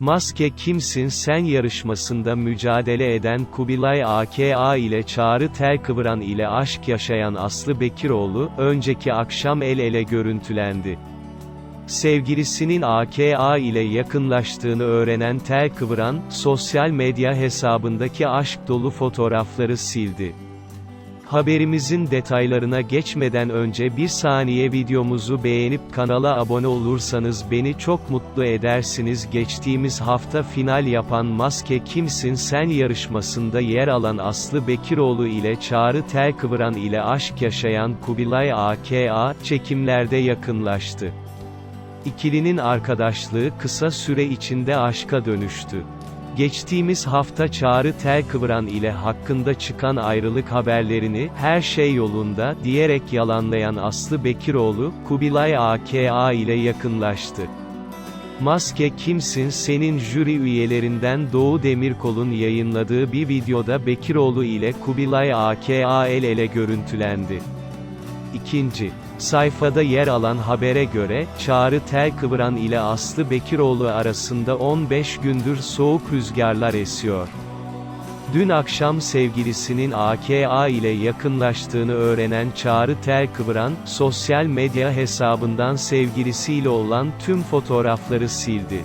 Maske Kimsin Sen yarışmasında mücadele eden Kubilay AKA ile Çağrı Telkıvıran ile aşk yaşayan Aslı Bekiroğlu, önceki akşam el ele görüntülendi. Sevgilisinin AKA ile yakınlaştığını öğrenen Telkıvıran, sosyal medya hesabındaki aşk dolu fotoğrafları sildi. Haberimizin detaylarına geçmeden önce bir saniye videomuzu beğenip kanala abone olursanız beni çok mutlu edersiniz. Geçtiğimiz hafta final yapan Maske Kimsin Sen yarışmasında yer alan Aslı Bekiroğlu ile Çağrı Telkıvıran ile aşk yaşayan Kubilay AKA, çekimlerde yakınlaştı. İkilinin arkadaşlığı kısa süre içinde aşka dönüştü. Geçtiğimiz hafta Çağrı Telkıvıran ile hakkında çıkan ayrılık haberlerini, her şey yolunda, diyerek yalanlayan Aslı Bekiroğlu, Kubilay AKA ile yakınlaştı. Maske Kimsin Senin jüri üyelerinden Doğu Demirkol'un yayınladığı bir videoda Bekiroğlu ile Kubilay AKA el ele görüntülendi. İkinci sayfada yer alan habere göre, Çağrı Telkıvıran ile Aslı Bekiroğlu arasında 15 gündür soğuk rüzgarlar esiyor. Dün akşam sevgilisinin AKA ile yakınlaştığını öğrenen Çağrı Telkıvıran, sosyal medya hesabından sevgilisiyle olan tüm fotoğrafları sildi.